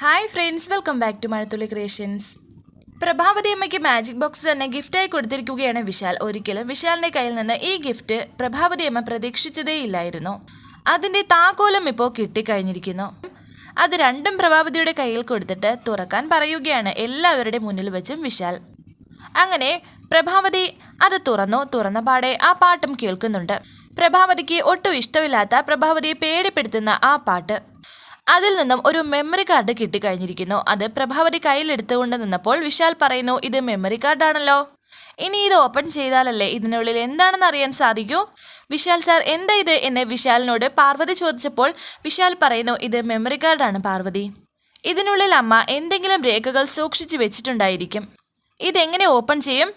Hi friends welcome back to Mazhathulli creations Prabhavathi അമ്മയ്ക്ക് magic box തന്നെ ഗിഫ്റ്റായി കൊടുത്തിരിക്കുകയാണ് വിശാൽ. ഒരിക്കലും വിശാലിന്റെ കയ്യിൽ നിന്ന് ഈ ഗിഫ്റ്റ് പ്രഭാവതി അമ്മ പ്രതീക്ഷിച്ചതേയില്ലായിരുന്നു അതിന്റെ താക്കോലം ഇപ്പോൾ കിട്ടിക്കഴിഞ്ഞിരിക്കുന്നു. അത് രണ്ടും പ്രഭാവതിയുടെ കയ്യിൽ കൊടുത്തിട്ട് തുറക്കാൻ പറയുകയാണ് എല്ലാവരുടെ മുന്നിൽ വെച്ചും വിശാൽ. അങ്ങനെ പ്രഭാവതി അത് തുറന്നു തുറന്ന പാടെ ആ പാട്ടും കേൾക്കുന്നുണ്ട്. പ്രഭാവതിക്ക് ഒട്ടും ഇഷ്ടമില്ലാത്ത പ്രഭാവതിയെ പേടിപ്പെടുത്തുന്ന ആ പാട്ട്. അതിൽ നിന്നും ഒരു മെമ്മറി കാർഡ് കിട്ടിക്കഴിഞ്ഞിരിക്കുന്നു. അത് പ്രഭാവതി കയ്യിലെടുത്തുകൊണ്ട് നിന്നപ്പോൾ വിശാൽ പറയുന്നു ഇത് മെമ്മറി കാർഡാണല്ലോ ഇനി ഇത് ഓപ്പൺ ചെയ്താലല്ലേ ഇതിനുള്ളിൽ എന്താണെന്ന് അറിയാൻ സാധിക്കൂ? വിശാൽ സാർ എന്താ ഇത്? എന്ന് വിശാലിനോട് പാർവതി ചോദിച്ചപ്പോൾ വിശാൽ പറയുന്നു ഇത് മെമ്മറി കാർഡാണ് പാർവതി. ഇതിനുള്ളിൽ അമ്മ എന്തെങ്കിലും രേഖകൾ സൂക്ഷിച്ചു വെച്ചിട്ടുണ്ടായിരിക്കും. ഇതെങ്ങനെ ഓപ്പൺ ചെയ്യും?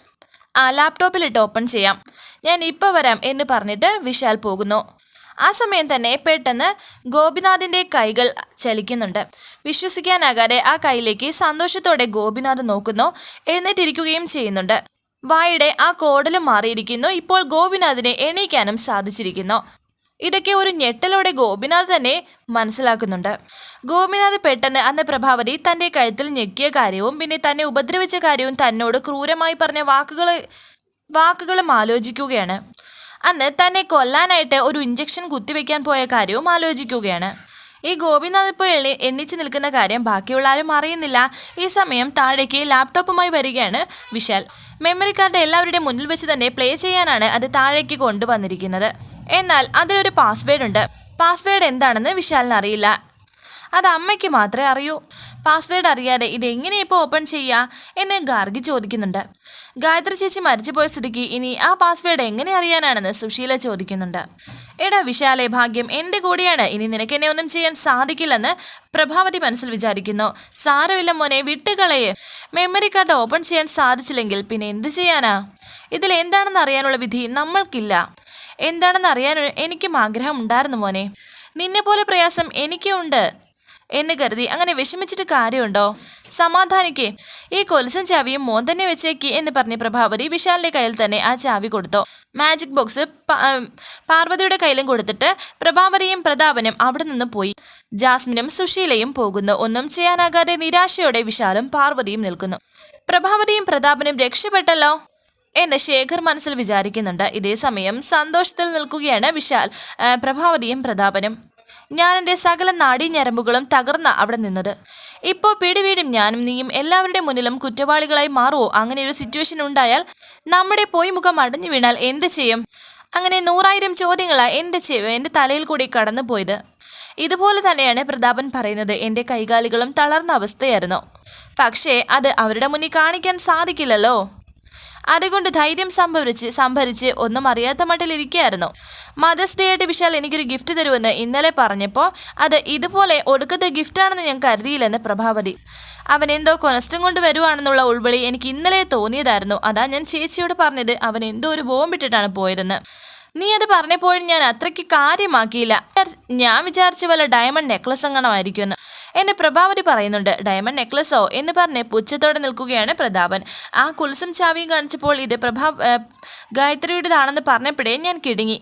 ആ ലാപ്ടോപ്പിലിട്ട് ഓപ്പൺ ചെയ്യാം. ഞാൻ ഇപ്പോൾ വരാം എന്ന് പറഞ്ഞിട്ട് വിശാൽ പോകുന്നു. ആ സമയം തന്നെ പെട്ടെന്ന് ഗോപിനാഥിന്റെ കൈകൾ ചലിക്കുന്നുണ്ട്. വിശ്വസിക്കാനാകാതെ ആ കൈയിലേക്ക് സന്തോഷത്തോടെ ഗോപിനാഥ് നോക്കുന്നു എഴുന്നേറ്റിരിക്കുകയും ചെയ്യുന്നുണ്ട്. വായുടെ ആ കോടലും മാറിയിരിക്കുന്നു ഇപ്പോൾ ഗോപിനാഥിനെ എണീക്കാനും സാധിച്ചിരിക്കുന്നു. ഇതൊക്കെ ഒരു ഞെട്ടലോടെ ഗോപിനാഥ് തന്നെ മനസ്സിലാക്കുന്നുണ്ട്. ഗോപിനാഥ് പെട്ടെന്ന് അന്ന് പ്രഭാവതി തന്റെ കഴുത്തിൽ ഞെക്കിയ കാര്യവും പിന്നെ തന്നെ ഉപദ്രവിച്ച കാര്യവും തന്നോട് ക്രൂരമായി പറഞ്ഞ വാക്കുകൾ വാക്കുകളും ആലോചിക്കുകയാണ്. അന്ന് തന്നെ കൊല്ലാനായിട്ട് ഒരു ഇഞ്ചക്ഷൻ കുത്തിവെക്കാൻ പോയ കാര്യവും ആലോചിക്കുകയാണ്. ഈ ഗോപിനാഥ് ഇപ്പോൾ എണ്ണി എണ്ണിച്ചു നിൽക്കുന്ന കാര്യം ബാക്കിയുള്ള ആരും അറിയുന്നില്ല. ഈ സമയം താഴേക്ക് ലാപ്ടോപ്പുമായി വരികയാണ് വിശാൽ. മെമ്മറി കാർഡ് എല്ലാവരുടെയും മുന്നിൽ വെച്ച് തന്നെ പ്ലേ ചെയ്യാനാണ് അത് താഴേക്ക് കൊണ്ടുവന്നിരിക്കുന്നത്. എന്നാൽ അതിലൊരു പാസ്വേഡ് ഉണ്ട്. പാസ്വേഡ് എന്താണെന്ന് വിശാലിന് അറിയില്ല. അത് അമ്മയ്ക്ക് മാത്രമേ അറിയൂ. പാസ്വേഡ് അറിയാതെ ഇത് എങ്ങനെ ഇപ്പോൾ ഓപ്പൺ ചെയ്യുക എന്ന് ഗാർഗി ചോദിക്കുന്നുണ്ട്. ഗായത്രി ചേച്ചി മരിച്ചുപോയ സ്ഥിതിക്ക് ഇനി ആ പാസ്വേഡ് എങ്ങനെ അറിയാനാണെന്ന് സുശീല ചോദിക്കുന്നുണ്ട്. എടാ വിശാലെ ഭാഗ്യം എന്റെ കൂടെയാണ്. ഇനി നിനക്ക് എന്നെ ഒന്നും ചെയ്യാൻ സാധിക്കില്ലെന്ന് പ്രഭാവതി മനസ്സിൽ വിചാരിക്കുന്നു. സാരമില്ല മോനെ വിട്ടുകളയെ. മെമ്മറി കാർഡ് ഓപ്പൺ ചെയ്യാൻ സാധിച്ചില്ലെങ്കിൽ പിന്നെ എന്ത് ചെയ്യാനാ? ഇതിൽ എന്താണെന്ന് അറിയാനുള്ള വിധി നമ്മൾക്കില്ല. എന്താണെന്ന് അറിയാൻ എനിക്കും ആഗ്രഹം ഉണ്ടായിരുന്നു മോനെ. നിന്നെ പോലെ പ്രയാസം എനിക്കും ഉണ്ട്. എന്ന് കരുതി അങ്ങനെ വിഷമിച്ചിട്ട് കാര്യമുണ്ടോ? സമാധാനിക്കേ. ഈ കൊലുസും ചാവിയും മോൻ തന്നെ വെച്ചേക്ക് എന്ന് പറഞ്ഞ് പ്രഭാവതി വിശാലിന്റെ കയ്യിൽ തന്നെ ആ ചാവി കൊടുത്തു. മാജിക് ബോക്സ് പാർവതിയുടെ കയ്യിലും കൊടുത്തിട്ട് പ്രഭാവതിയും പ്രതാപനും അവിടെ നിന്ന് പോയി. ജാസ്മിനും സുശീലയും പോകുന്നു. ഒന്നും ചെയ്യാനാകാതെ നിരാശയോടെ വിശാലും പാർവതിയും നിൽക്കുന്നു. പ്രഭാവതിയും പ്രതാപനും രക്ഷപ്പെട്ടല്ലോ? എന്ന് ശേഖർ മനസ്സിൽ വിചാരിക്കുന്നുണ്ട്. ഇതേ സമയം സന്തോഷത്തിൽ നിൽക്കുകയാണ് വിശാൽ പ്രഭാവതിയും പ്രതാപനും. ഞാൻ എന്റെ സകല നാഡീഞരമ്പുകളും തകർന്ന അവിടെ നിന്നത്. ഇപ്പോൾ പിടിവീടും ഞാനും നീയും എല്ലാവരുടെ മുന്നിലും കുറ്റവാളികളായി മാറുമോ അങ്ങനെ ഒരു സിറ്റുവേഷൻ ഉണ്ടായാൽ നമ്മുടെ പോയി മുഖം അടഞ്ഞു വീണാൽ എന്ത് ചെയ്യും? അങ്ങനെ നൂറായിരം ചോദ്യങ്ങളാണ് എന്റെ ചെവി എന്റെ തലയിൽ കൂടി കടന്നു പോയത്. ഇതുപോലെ തന്നെയാണ് പ്രതാപൻ പറയുന്നത്. എന്റെ കൈകാലുകളും തളർന്ന അവസ്ഥയായിരുന്നു. പക്ഷേ അത് അവരുടെ മുന്നിൽ കാണിക്കാൻ സാധിക്കില്ലല്ലോ. അതുകൊണ്ട് ധൈര്യം സംഭരിച്ച് സംഭരിച്ച് ഒന്നും അറിയാത്ത മട്ടിലിരിക്കുകയായിരുന്നു മദേഴ്സ് ഡേ ആയിട്ട് വിശാൽ എനിക്കൊരു ഗിഫ്റ്റ് തരുമെന്ന് ഇന്നലെ പറഞ്ഞപ്പോൾ അത് ഇതുപോലെ ഒടുക്കത്തെ ഗിഫ്റ്റാണെന്ന് ഞാൻ കരുതിയില്ലെന്ന് പ്രഭാവതി. അവൻ എന്തോ കൊനസ്റ്റം കൊണ്ട് വരുവാണെന്നുള്ള ഉൾവിളി എനിക്ക് ഇന്നലെ തോന്നിയതായിരുന്നു. അതാ ഞാൻ ചേച്ചിയോട് പറഞ്ഞത്. അവൻ എന്തോ ഒരു ബോംബിട്ടിട്ടാണ് പോയതെന്ന്. നീ അത് പറഞ്ഞപ്പോഴും ഞാൻ അത്രയ്ക്ക് കാര്യമാക്കിയില്ല. ഞാൻ വിചാരിച്ച പോലെ ഡയമണ്ട് നെക്ലസ് എങ്ങണമായിരിക്കുമെന്ന് എന്നെ പ്രഭാവതി പറയുന്നുണ്ട് ഡയമണ്ട് നെക്ലസോ എന്ന് പറഞ്ഞ് പുച്ഛത്തോടെ നിൽക്കുകയാണ് പ്രതാപൻ. ആ കുൽസും ചാവിയും കാണിച്ചപ്പോൾ ഇത് പ്രഭാ ഗായത്രിയുടേതാണെന്ന് പറഞ്ഞപ്പോഴേ ഞാൻ കിടുങ്ങി.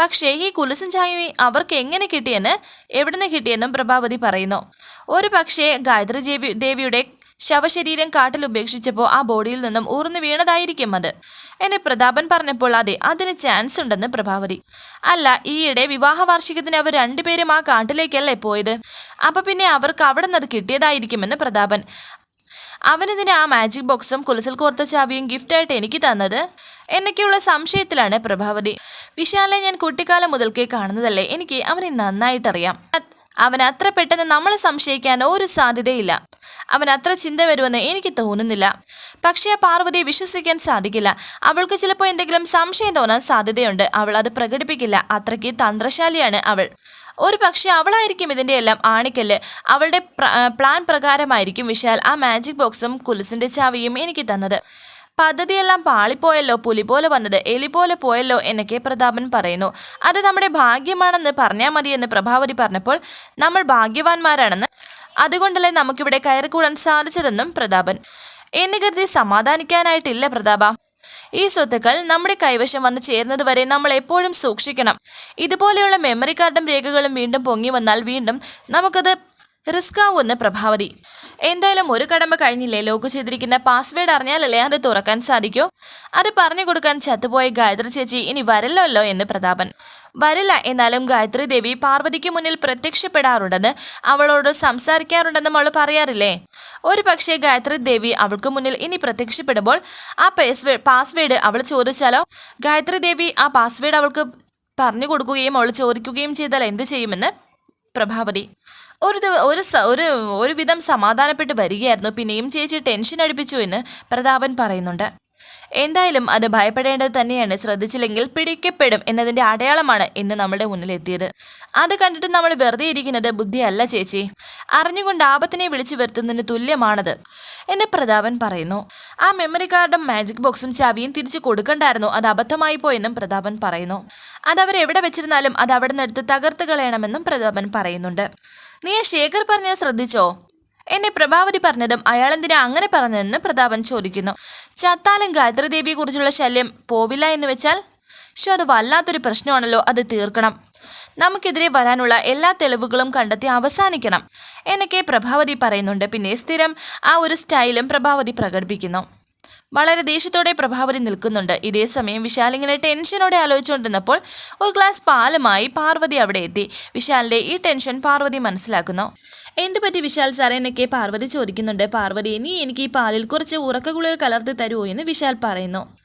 പക്ഷേ ഈ കുലുസും ചായയും അവർക്ക് എങ്ങനെ കിട്ടിയെന്ന്? എവിടുന്ന് കിട്ടിയെന്നും പ്രഭാവതി പറയുന്നു. ഒരു പക്ഷേ ഗായത്രി ദേവിയുടെ ശവശരീരം കാട്ടിൽ ഉപേക്ഷിച്ചപ്പോൾ ആ ബോഡിയിൽ നിന്നും ഊർന്നു വീണതായിരിക്കും അത്. എന്നെ പ്രതാപൻ പറഞ്ഞപ്പോൾ അതെ അതിന് ചാൻസ് ഉണ്ടെന്ന് പ്രഭാവതി. അല്ല ഈയിടെ വിവാഹ വാർഷികത്തിന് അവർ രണ്ടുപേരും ആ കാട്ടിലേക്കല്ലേ പോയത്? അപ്പൊ പിന്നെ അവർക്ക് അവിടെ നിന്ന് അത് കിട്ടിയതായിരിക്കുമെന്ന് പ്രതാപൻ. അവനെതിന് ആ മാജിക് ബോക്സും കുലസിൽ കോർത്ത ചാവിയും ഗിഫ്റ്റായിട്ട് എനിക്ക് തന്നത്? എന്നൊക്കെയുള്ള സംശയത്തിലാണ് പ്രഭാവതി. വിശാലെ ഞാൻ കുട്ടിക്കാലം മുതൽക്കേ കാണുന്നതല്ലേ? എനിക്ക് അവനെ നന്നായിട്ടറിയാം. അവൻ അത്ര പെട്ടെന്ന് നമ്മളെ സംശയിക്കാൻ ഒരു സാധ്യതയില്ല. അവൻ അത്ര ചിന്ത വരുമെന്ന് എനിക്ക് തോന്നുന്നില്ല. പക്ഷേ ആ പാർവതി വിശ്വസിക്കാൻ സാധിക്കില്ല. അവൾക്ക് ചിലപ്പോൾ എന്തെങ്കിലും സംശയം തോന്നാൻ സാധ്യതയുണ്ട്. അവൾ അത് പ്രകടിപ്പിക്കില്ല. അത്രയ്ക്ക് തന്ത്രശാലിയാണ് അവൾ. ഒരു പക്ഷേ അവളായിരിക്കും ഇതിന്റെ എല്ലാം ആണിക്കല്ല്. അവളുടെ പ്ലാൻ പ്രകാരമായിരിക്കും വിശാൽ ആ മാജിക് ബോക്സും കുലുസിന്റെ ചാവിയും എനിക്ക് തന്നത്. പദ്ധതിയെല്ലാം പാളിപ്പോയല്ലോ പുലി പോലെ വന്നത് എലി പോലെ പോയല്ലോ എന്നൊക്കെ പ്രതാപൻ പറയുന്നു. അത് നമ്മുടെ ഭാഗ്യമാണെന്ന് പറഞ്ഞാൽ മതിയെന്ന് പ്രഭാവതി പറഞ്ഞപ്പോൾ നമ്മൾ ഭാഗ്യവാന്മാരാണെന്ന് അതുകൊണ്ടല്ലേ നമുക്കിവിടെ കയറിക്കൂടാൻ സാധിച്ചതെന്നും പ്രതാപൻ. എന്ന് കരുതി സമാധാനിക്കാനായിട്ടില്ല പ്രതാപ. ഈ സ്വത്തുക്കൾ നമ്മുടെ കൈവശം വന്ന് ചേരുന്നത് വരെ നമ്മൾ എപ്പോഴും സൂക്ഷിക്കണം. ഇതുപോലെയുള്ള മെമ്മറി കാർഡും രേഖകളും വീണ്ടും പൊങ്ങി വന്നാൽ വീണ്ടും നമുക്കത് റിസ്ക് ആവുമെന്ന് പ്രഭാവതി. എന്തായാലും ഒരു കടമ്പ കഴിഞ്ഞില്ലേ? ലോക്ക് ചെയ്തിരിക്കുന്ന പാസ്വേഡ് അറിഞ്ഞാലല്ലേ അത് തുറക്കാൻ സാധിക്കൂ? അത് പറഞ്ഞു കൊടുക്കാൻ ചത്തുപോയ ഗായത്രി ചേച്ചി ഇനി വരല്ലോ എന്ന് പ്രതാപൻ. വരില്ല എന്നാലും ഗായത്രി ദേവി പാർവതിക്ക് മുന്നിൽ പ്രത്യക്ഷപ്പെടാറുണ്ടെന്ന് അവളോട് സംസാരിക്കാറുണ്ടെന്നും അവൾ പറയാറില്ലേ? ഒരു പക്ഷേ ഗായത്രി ദേവി അവൾക്ക് മുന്നിൽ ഇനി പ്രത്യക്ഷപ്പെടുമ്പോൾ ആ പാസ്വേഡ് പാസ്വേഡ് അവൾ ചോദിച്ചാലോ? ഗായത്രി ദേവി ആ പാസ്വേഡ് അവൾക്ക് പറഞ്ഞു കൊടുക്കുകയും അവൾ ചോദിക്കുകയും ചെയ്താൽ എന്ത് ചെയ്യുമെന്ന്? പ്രഭാവതി. ഒരു ഒരു ഒരു ഒരുവിധം സമാധാനപ്പെട്ട് വരികയായിരുന്നു. പിന്നെയും ചേച്ചി ടെൻഷൻ അടുപ്പിച്ചു എന്ന് പ്രതാപൻ പറയുന്നുണ്ട്. എന്തായാലും അത് ഭയപ്പെടേണ്ടത് തന്നെയാണ്. ശ്രദ്ധിച്ചില്ലെങ്കിൽ പിടിക്കപ്പെടും എന്നതിന്റെ അടയാളമാണ് ഇന്ന് നമ്മുടെ മുന്നിലെത്തിയത്. അത് കണ്ടിട്ട് നമ്മൾ വെറുതെ ഇരിക്കുന്നത് ബുദ്ധിയല്ല ചേച്ചി. അറിഞ്ഞുകൊണ്ട് ആപത്തിനെ വിളിച്ചു വരുത്തുന്നതിന് തുല്യമാണത് എന്ന് പ്രതാപൻ പറയുന്നു. ആ മെമ്മറി കാർഡും മാജിക് ബോക്സും ചാവിയും തിരിച്ചു കൊടുക്കണ്ടായിരുന്നു. അത് അബദ്ധമായി പോയെന്നും പ്രതാപൻ പറയുന്നു. അത് വെച്ചിരുന്നാലും അത് അവിടെ നിന്ന് എടുത്ത് തകർത്ത് കളയണമെന്നും പ്രതാപൻ പറയുന്നുണ്ട്. നീ ശേഖർ പറഞ്ഞത് ശ്രദ്ധിച്ചോ? എന്നെ പ്രഭാവതി പറഞ്ഞതും അയാൾ എന്തിനാ അങ്ങനെ പറഞ്ഞതെന്ന് പ്രതാപൻ ചോദിക്കുന്നു. ചത്താലും ഗായത്രി ദേവിയെ കുറിച്ചുള്ള ശല്യം പോവില്ല എന്ന് വെച്ചാൽ? പക്ഷെ അത് വല്ലാത്തൊരു പ്രശ്നമാണല്ലോ അത് തീർക്കണം. നമുക്കെതിരെ വരാനുള്ള എല്ലാ തെളിവുകളും കണ്ടെത്തി അവസാനിക്കണം. എന്നൊക്കെ പ്രഭാവതി പറയുന്നുണ്ട്. പിന്നെ സ്ഥിരം ആ ഒരു സ്റ്റൈലും പ്രഭാവതി പ്രകടിപ്പിക്കുന്നു. വളരെ ദേഷ്യത്തോടെ പ്രഭാവരി നിൽക്കുന്നുണ്ട്. ഇതേസമയം സമയം വിശാൽ ടെൻഷനോടെ ആലോചിച്ചുകൊണ്ടിരുന്നപ്പോൾ ഒരു ഗ്ലാസ് പാലുമായി പാർവതി അവിടെ എത്തി. വിശാലിന്റെ ഈ ടെൻഷൻ പാർവതി മനസ്സിലാക്കുന്നു. എന്തു പറ്റി വിശാൽ സാറേ എന്നൊക്കെ പാർവതി ചോദിക്കുന്നുണ്ട്. പാർവതി നീ എനിക്ക് ഈ പാലിൽ കുറച്ച് ഉറക്കഗുളിക കലർത്തി തരുമോ എന്ന് വിശാൽ പറയുന്നു.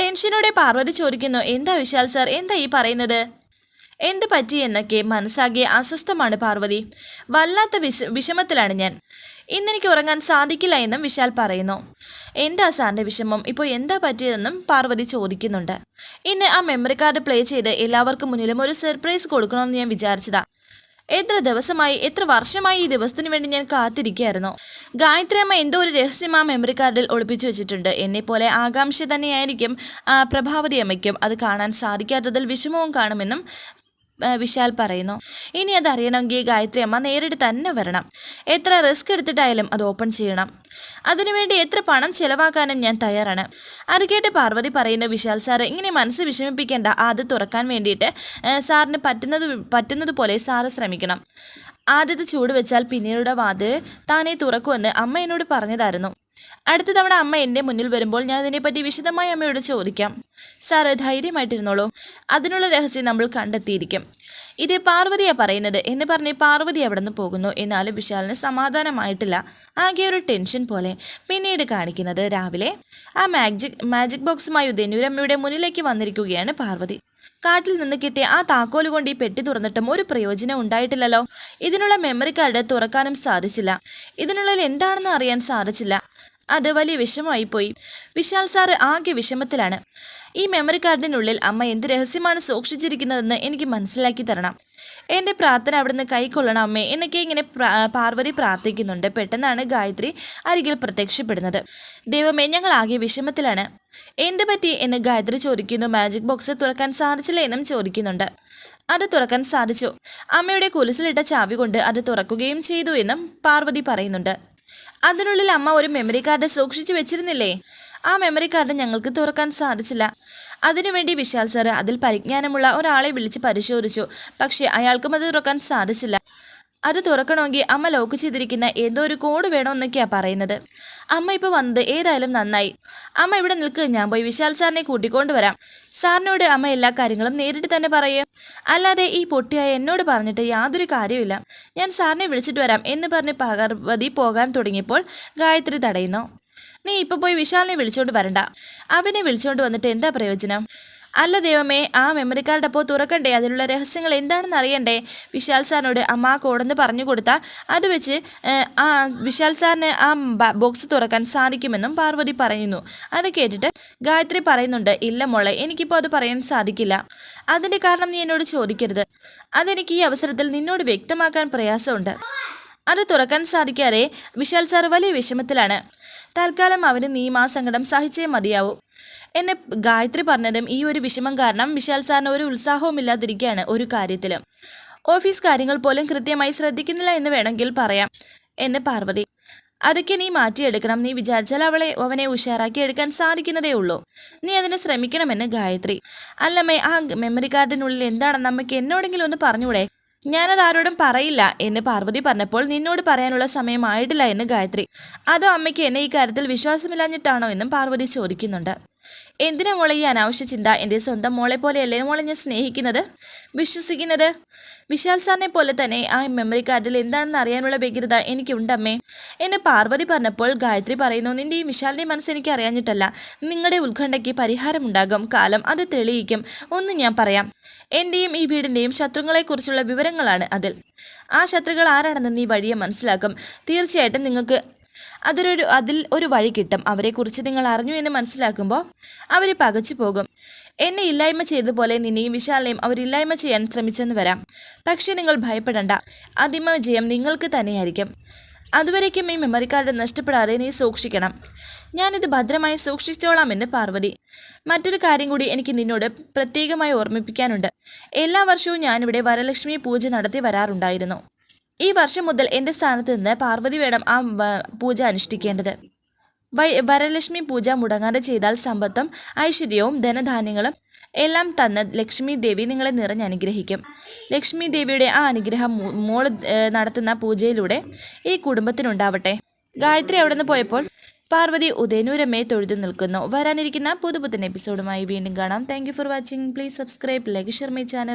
ടെൻഷനോടെ പാർവതി ചോദിക്കുന്നു എന്താ വിശാൽ സാർ എന്താ ഈ പറയുന്നത്? എന്ത് പറ്റി? എന്നൊക്കെ മനസ്സാകെ അസ്വസ്ഥമാണ് പാർവതി. വല്ലാത്ത വിഷ വിഷമത്തിലാണ് ഞാൻ. ഇന്നെനിക്ക് ഉറങ്ങാൻ സാധിക്കില്ല എന്നും വിശാൽ പറയുന്നു. എന്താ സാറിന്റെ വിഷമം? ഇപ്പോൾ എന്താ പറ്റിയതെന്നും പാർവതി ചോദിക്കുന്നുണ്ട്. ഇന്ന് ആ മെമ്മറി കാർഡ് പ്ലേ ചെയ്ത് എല്ലാവർക്കും മുന്നിലും ഒരു സർപ്രൈസ് കൊടുക്കണമെന്ന് ഞാൻ വിചാരിച്ചതാ. എത്ര ദിവസമായി എത്ര വർഷമായി ഈ ദിവസത്തിന് വേണ്ടി ഞാൻ കാത്തിരിക്കുകയായിരുന്നു. ഗായത്രി അമ്മ എന്തോ ഒരു രഹസ്യം ആ മെമ്മറി കാർഡിൽ ഒളിപ്പിച്ചു വെച്ചിട്ടുണ്ട്. എന്നെപ്പോലെ ആകാംക്ഷ തന്നെയായിരിക്കും പ്രഭാവതി അമ്മയ്ക്കും. അത് കാണാൻ സാധിക്കാത്തതിൽ വിഷമവും കാണുമെന്നും വിശാൽ പറയുന്നു. ഇനി അത് അറിയണമെങ്കിൽ ഗായത്രി അമ്മ നേരിട്ട് തന്നെ വരണം. എത്ര റിസ്ക് എടുത്തിട്ടായാലും അത് ഓപ്പൺ ചെയ്യണം. അതിനുവേണ്ടി എത്ര പണം ചെലവാക്കാനും ഞാൻ തയ്യാറാണ്. അത് കേട്ട് പാർവതി പറയുന്നു വിശാൽ സാറ് ഇങ്ങനെ മനസ്സ് വിഷമിപ്പിക്കേണ്ട. അത് തുറക്കാൻ വേണ്ടിയിട്ട് സാറിന് പറ്റുന്നത് പറ്റുന്നത് പോലെ സാറ് ശ്രമിക്കണം. ആദ്യത്തെ ചൂട് വെച്ചാൽ പിന്നീടുള്ള വാത് താനേ തുറക്കുമെന്ന് അമ്മ എന്നോട് പറഞ്ഞതായിരുന്നു. അടുത്ത തവണ അമ്മ എന്റെ മുന്നിൽ വരുമ്പോൾ ഞാൻ ഇതിനെപ്പറ്റി വിശദമായി അമ്മയോട് ചോദിക്കാം. സാറ് ധൈര്യമായിട്ടിരുന്നോളൂ. അതിനുള്ള രഹസ്യം നമ്മൾ കണ്ടെത്തിയിരിക്കും. ഇത് പാർവതിയാ പറയുന്നത്. എന്ന് പറഞ്ഞ് പാർവതി അവിടെ നിന്ന് പോകുന്നു. എന്നാലും വിശാലിന് സമാധാനമായിട്ടില്ല. ആകെ ഒരു ടെൻഷൻ പോലെ. പിന്നീട് കാണിക്കുന്നത് രാവിലെ ആ മാജിക് മാജിക് ബോക്സുമായി ധനുരമ്മയുടെ മുന്നിലേക്ക് വന്നിരിക്കുകയാണ് പാർവതി. കാട്ടിൽ നിന്ന് കിട്ടിയ ആ താക്കോൽ കൊണ്ട് ഈ പെട്ടി തുറന്നിട്ടും ഒരു പ്രയോജനം ഉണ്ടായിട്ടില്ലല്ലോ. ഇതിനുള്ള മെമ്മറി കാർഡ് തുറക്കാനും സാധിച്ചില്ല. ഇതിനുള്ളിൽ എന്താണെന്ന് അറിയാൻ സാധിച്ചില്ല. അത് വലിയ വിഷമമായി പോയി വിശാൽ സാറ് ആകെ വിഷമത്തിലാണ്. ഈ മെമ്മറി കാർഡിനുള്ളിൽ അമ്മ എന്ത് രഹസ്യമാണ് സൂക്ഷിച്ചിരിക്കുന്നതെന്ന് എനിക്ക് മനസ്സിലാക്കി തരണം. എന്റെ പ്രാർത്ഥന അവിടുന്ന് കൈക്കൊള്ളണം അമ്മേ എന്നൊക്കെ ഇങ്ങനെ പാർവതി പ്രാർത്ഥിക്കുന്നുണ്ട്. പെട്ടെന്നാണ് ഗായത്രി അരികിൽ പ്രത്യക്ഷപ്പെടുന്നത്. ദൈവമേ ഞങ്ങൾ ആകെ വിഷമത്തിലാണ്. എന്ത് പറ്റി എന്ന് ഗായത്രി ചോദിക്കുന്നു. മാജിക് ബോക്സ് തുറക്കാൻ സാധിച്ചില്ല എന്നും ചോദിക്കുന്നുണ്ട്. അത് തുറക്കാൻ സാധിച്ചു. അമ്മയുടെ കുലിസിലിട്ട ചാവി കൊണ്ട് അത് തുറക്കുകയും ചെയ്തു എന്നും പാർവതി പറയുന്നുണ്ട്. അതിനുള്ളിൽ അമ്മ ഒരു മെമ്മറി കാർഡ് സൂക്ഷിച്ചു വെച്ചിരുന്നില്ലേ? ആ മെമ്മറി കാർഡ് ഞങ്ങൾക്ക് തുറക്കാൻ സാധിച്ചില്ല. അതിനുവേണ്ടി വിശാൽ സാറ് അതിൽ പരിജ്ഞാനമുള്ള ഒരാളെ വിളിച്ച് പരിശോധിച്ചു. പക്ഷേ അയാൾക്കും അത് തുറക്കാൻ സാധിച്ചില്ല. അത് തുറക്കണമെങ്കിൽ അമ്മ ലോക്ക് ചെയ്തിരിക്കുന്ന ഏതോ ഒരു കോഡ് വേണമെന്നൊക്കെയാണ് പറയുന്നത്. അമ്മ ഇപ്പോൾ വന്നത് ഏതായാലും നന്നായി. അമ്മ ഇവിടെ നിൽക്ക് ഞാൻ പോയി വിശാൽ സാറിനെ കൂട്ടിക്കൊണ്ട് വരാം. സാറിനോട് അമ്മ എല്ലാ കാര്യങ്ങളും നേരിട്ട് തന്നെ പറയേ. അല്ലാതെ ഈ പൊട്ടിയായ എന്നോട് പറഞ്ഞിട്ട് യാതൊരു കാര്യമില്ല ഞാൻ സാറിനെ വിളിച്ചിട്ട് വരാം എന്ന് പറഞ്ഞ് പാർവതി പോകാൻ തുടങ്ങിയപ്പോൾ ഗായത്രി തടയുന്നു. നീ ഇപ്പൊ പോയി വിശാലിനെ വിളിച്ചോണ്ട് വരണ്ട. അവനെ വിളിച്ചോണ്ട് വന്നിട്ട് എന്താ പ്രയോജനം? അല്ല ദൈവമേ ആ മെമ്മറി കാർഡ് അപ്പോൾ തുറക്കണ്ടേ? അതിലുള്ള രഹസ്യങ്ങൾ എന്താണെന്ന് അറിയണ്ടേ? വിശാൽ സാറിനോട് അമ്മ ആ കോടെന്ന് പറഞ്ഞു കൊടുത്താൽ അത് വെച്ച് ആ വിശാൽ സാറിന് ആ ബോക്സ് തുറക്കാൻ സാധിക്കുമെന്നും പാർവതി പറയുന്നു. അത് കേട്ടിട്ട് ഗായത്രി പറയുന്നുണ്ട് ഇല്ല മോളെ എനിക്കിപ്പോൾ അത് പറയാൻ സാധിക്കില്ല. അതിന്റെ കാരണം നീ എന്നോട് ചോദിക്കരുത്. അതെനിക്ക് ഈ അവസരത്തിൽ നിന്നോട് വ്യക്തമാക്കാൻ പ്രയാസമുണ്ട്. അത് തുറക്കാൻ സാധിക്കാതെ വിശാൽ സാർ വലിയ വിഷമത്തിലാണ്. തൽക്കാലം അവന് നീ ആ സങ്കടം സഹിച്ചേ മതിയാവൂ. എന്നെ ഗായത്രി പറഞ്ഞതും ഈ ഒരു വിഷമം കാരണം വിശാൽ സാറിന് ഒരു ഉത്സാഹവും ഇല്ലാതിരിക്കുകയാണ് ഒരു കാര്യത്തിലും. ഓഫീസ് കാര്യങ്ങൾ പോലും കൃത്യമായി ശ്രദ്ധിക്കുന്നില്ല എന്ന് വേണമെങ്കിൽ പറയാം എന്ന് പാർവതി. അതൊക്കെ നീ മാറ്റിയെടുക്കണം. നീ വിചാരിച്ചാൽ അവളെ അവനെ ഉഷാറാക്കി എടുക്കാൻ സാധിക്കുന്നതേ ഉള്ളൂ. നീ അതിനെ ശ്രമിക്കണമെന്ന് ഗായത്രി. അല്ലമ്മേ ആ മെമ്മറി കാർഡിനുള്ളിൽ എന്താണെന്ന് നമുക്ക് എന്നോടെങ്കിലും ഒന്ന് പറഞ്ഞൂടെ ഞാനത് ആരോടും പറയില്ല എന്ന് പാർവതി പറഞ്ഞപ്പോൾ നിന്നോട് പറയാനുള്ള സമയമായിട്ടില്ല എന്ന് ഗായത്രി. അതോ അമ്മയ്ക്ക് എന്നെ ഈ കാര്യത്തിൽ വിശ്വാസമില്ലാഞ്ഞിട്ടാണോ എന്നും പാർവതി ചോദിക്കുന്നുണ്ട്. എന്തിനാ മോളെ ഈ അനാവശ്യ ചിന്ത? എന്റെ സ്വന്തം മോളെ പോലെയല്ലേ മോളെ ഞാൻ സ്നേഹിക്കുന്നത്? വിശ്വസിക്കുന്നത്? വിശാൽ സാറിനെ പോലെ തന്നെ ആ മെമ്മറി കാർഡിൽ എന്താണെന്ന് അറിയാനുള്ള വ്യഗ്രത എനിക്കുണ്ടമ്മേ. എന്നെ പാർവതി പറഞ്ഞപ്പോൾ ഗായത്രി പറയുന്നു നിന്റെയും ഈ വിശാലിന്റെ മനസ്സ് എനിക്ക് അറിയാഞ്ഞിട്ടല്ല. നിങ്ങളുടെ ഉത്കണ്ഠയ്ക്ക് പരിഹാരമുണ്ടാകും. കാലം അത് തെളിയിക്കും. ഒന്ന് ഞാൻ പറയാം. എന്റെയും ഈ വീടിന്റെയും ശത്രുക്കളെക്കുറിച്ചുള്ള വിവരങ്ങളാണ് അതിൽ. ആ ശത്രുക്കൾ ആരാണെന്ന് നീ വഴിയെ മനസ്സിലാക്കും. തീർച്ചയായിട്ടും നിങ്ങൾക്ക് അതൊരു അതിൽ ഒരു വഴി കിട്ടും. അവരെക്കുറിച്ച് നിങ്ങൾ അറിഞ്ഞു എന്ന് മനസ്സിലാക്കുമ്പോൾ അവർ പകച്ചു പോകും. എന്നെ ഇല്ലായ്മ ചെയ്ത പോലെ നിന്നെയും വിശാലിനെയും അവർ ഇല്ലായ്മ ചെയ്യാൻ ശ്രമിച്ചെന്ന് വരാം. പക്ഷേ നിങ്ങൾ ഭയപ്പെടണ്ട. അതിമ വിജയം നിങ്ങൾക്ക് തന്നെയായിരിക്കും. അതുവരേക്കും ഈ മെമ്മറി കാർഡ് നഷ്ടപ്പെടാതെ നീ സൂക്ഷിക്കണം. ഞാനിത് ഭദ്രമായി സൂക്ഷിച്ചോളാമെന്ന് പാർവതി. മറ്റൊരു കാര്യം കൂടി എനിക്ക് നിന്നോട് പ്രത്യേകമായി ഓർമ്മിപ്പിക്കാനുണ്ട്. എല്ലാ വർഷവും ഞാനിവിടെ വരലക്ഷ്മി പൂജ നടത്തി വരാറുണ്ടായിരുന്നു. ഈ വർഷം മുതൽ എന്റെ സ്ഥാനത്ത് നിന്ന് പാർവതി വേണം ആ പൂജ അനുഷ്ഠിക്കേണ്ടത്. വൈ വരലക്ഷ്മി പൂജ മുടങ്ങാതെ ചെയ്താൽ സമ്പത്തും ഐശ്വര്യവും ധനധാന്യങ്ങളും എല്ലാം തന്ന ലക്ഷ്മി ദേവി നിങ്ങളെ നിറഞ്ഞ് അനുഗ്രഹിക്കും. ലക്ഷ്മി ദേവിയുടെ ആ അനുഗ്രഹം മോൾ നടത്തുന്ന പൂജയിലൂടെ ഈ കുടുംബത്തിനുണ്ടാവട്ടെ. ഗായത്രി അവിടെ നിന്ന് പോയപ്പോൾ പാർവതി ഉദയനൂരമ്മയെ തൊഴുതു നിൽക്കുന്നു. വരാനിരിക്കുന്ന പുതുപുത്തൻ എപ്പിസോഡുമായി വീണ്ടും കാണാം. Thank for watching please subscribe like share channel